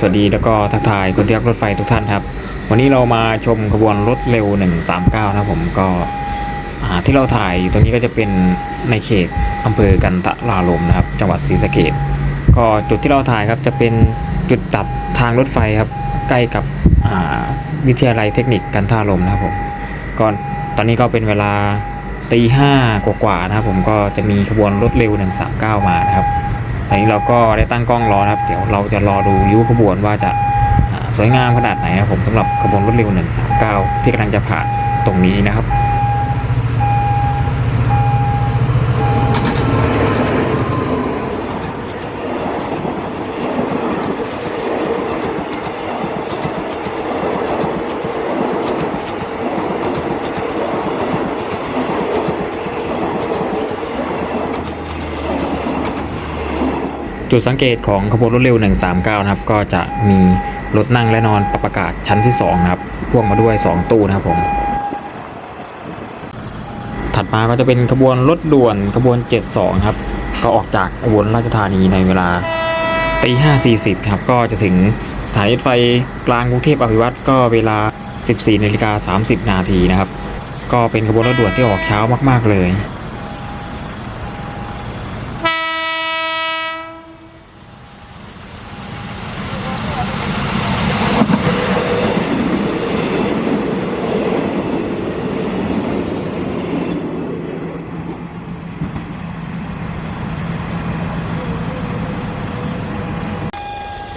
สวัสดีแล้วก็ทักทายคนที่รักรถไฟทุกท่านครับ วันนี้เรามาชมขบวนรถเร็ว 139 นะผมก็ที่เราถ่ายตรงนี้ก็จะเป็นในเขตอำเภอกันทรารมนะครับ จังหวัดศรีสะเกษก็จุดที่เราถ่ายครับจะเป็นจุดตัดทางรถไฟครับ ใกล้กับวิทยาลัยเทคนิคกันทรารมนะครับผมก่อนตอนนี้ก็เป็นเวลาตีห้ากว่าๆนะครับผมก็จะมีขบวนรถเร็ว 139 มานะครับ ตอนนี้เราก็ได้ตั้งกล้องรอนะครับ เดี๋ยวเราจะรอดูริ้วขบวนว่าจะสวยงามขนาดไหนนะครับผมสำหรับขบวนรถเร็ว 139 ที่กำลังจะผ่านตรงนี้นะครับ จุดสังเกตของขบวนรถเร็ว 139 นะครับ ก็จะมีรถนั่งและนอนปรับอากาศชั้นที่ 2 นะครับ พ่วงมาด้วย 2 ตู้นะครับผม ถัดมาก็จะเป็นขบวนรถด่วนขบวน 72 ครับ ก็ออกจากอุบลราชธานีในเวลาตี5.40 ครับ ก็จะถึงสถานีรถไฟกลางกรุงเทพอภิวัตรก็เวลา 14นาฬิกา30 นาทีนะครับ ก็เป็นขบวนรถด่วนที่ออกเช้ามาก ๆ เลย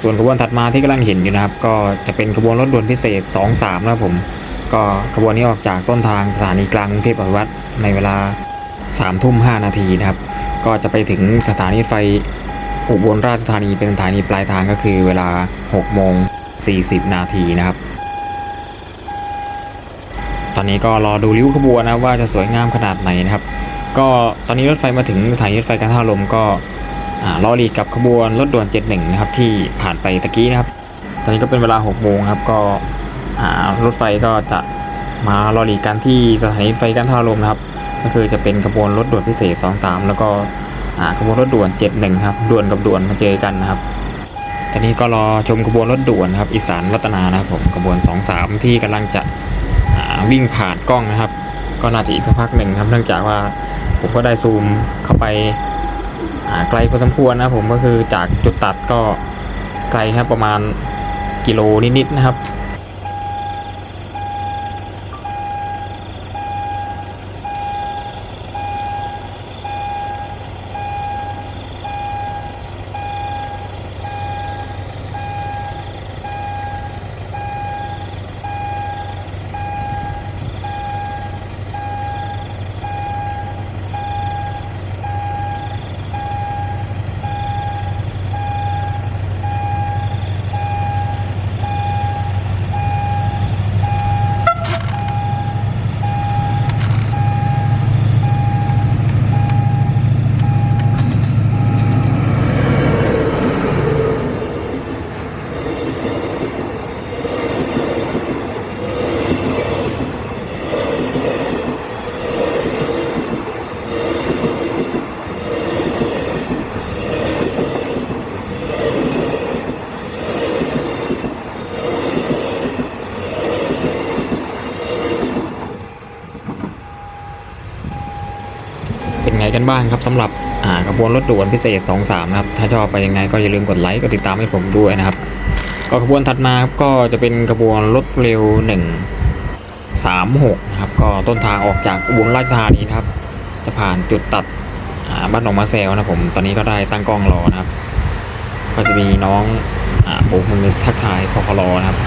ส่วนขบวนถัดมาที่กำลังเห็นอยู่นะครับ ก็จะเป็นขบวนรถด่วนพิเศษ 23 นะครับผม ก็ขบวนนี้ออกจากต้นทางสถานีกลางกรุงเทพอภิวัตรในเวลา3ทุ่ม5นาทีนะครับ ก็จะไปถึงสถานีไฟอุบลราชธานีเป็นสถานีปลายทางก็คือเวลา6โมง40 นาทีนะครับ ตอนนี้ก็รอดูริ้วขบวนนะว่าจะสวยงามขนาดไหนนะครับ ก็ตอนนี้รถไฟมาถึงสถานีรถไฟกันท่าลมก็ รอรีกับขบวนรถด่วน 71 นะครับ ที่ผ่านไปตะกี้นะครับ ตอนนี้ก็เป็นเวลา 6 โมงครับ ก็รถไฟก็จะมารอรีกันที่สถานีไฟกันท่าลมนะครับ ก็คือจะเป็นขบวนรถด่วนพิเศษ 23 แล้วก็ขบวนรถด่วน 71 ครับ ด่วนกับด่วนมาเจอกันนะครับ ตอนนี้ก็รอชมขบวนรถด่วนนะครับ อีสานรัตนานะครับผมขบวน 23 ที่กำลังจะวิ่งผ่านกล้องนะครับ ก็น่าจะอีกสักพักหนึ่งครับ เนื่องจากว่าผมก็ได้ซูมเข้าไป ไกลพอสมควรนะผมก็คือจากจุดตัดก็ไกลครับประมาณกิโลนิดๆนะครับ กันบ้างครับสำหรับขบวนรถด่วนพิเศษ 23 นะครับ ถ้าชอบไปยังไงก็อย่าลืมกดไลค์กดติดตามให้ผมด้วยนะครับ ก็ขบวนถัดมาครับก็จะเป็นขบวนรถเร็ว 136 นะครับ ก็ต้นทางออกจากอุบลราชธานีนะครับ จะผ่านจุดตัดบ้านหนองมาแซวนะผม ตอนนี้ก็ได้ตั้งกล้องรอนะครับ ก็จะมีน้องโบกมือทักทายพอพลนะครับ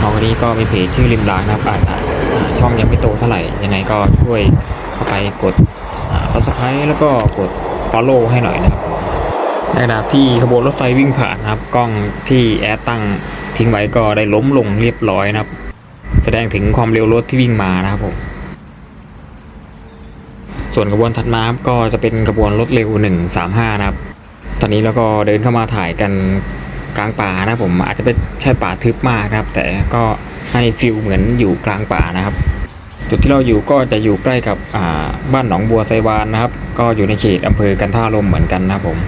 น้องคนนี้ก็มีเพจชื่อริมรางนะครับอาจจะอ่าช่องยังไม่โตเท่าไหร่ ยังไงก็ช่วยเข้าไปกด ซับสไครต์แล้วก็กด Follow ให้หน่อยนะครับในขณะที่ขบวนรถไฟวิ่งผ่านนะครับ กล้องที่แอดตั้งทิ้งไว้ก็ได้ล้มลงเรียบร้อยนะครับ แสดงถึงความเร็วรถที่วิ่งมานะครับผมส่วนขบวนถัดมาครับก็จะเป็นขบวนรถเร็ว 135 นะครับ ตอนนี้เราก็เดินเข้ามาถ่ายกันกลางป่านะผมอาจจะไม่ใช่ป่าทึบมากนะครับ แต่ก็ให้ฟิลเหมือนอยู่กลางป่านะครับ จุดที่เราอยู่ก็จะอยู่ใกล้กับบ้านหนองบัวไซวานนะครับ ก็อยู่ในเขตอำเภอกันท่าลมเหมือนกันนะครับผม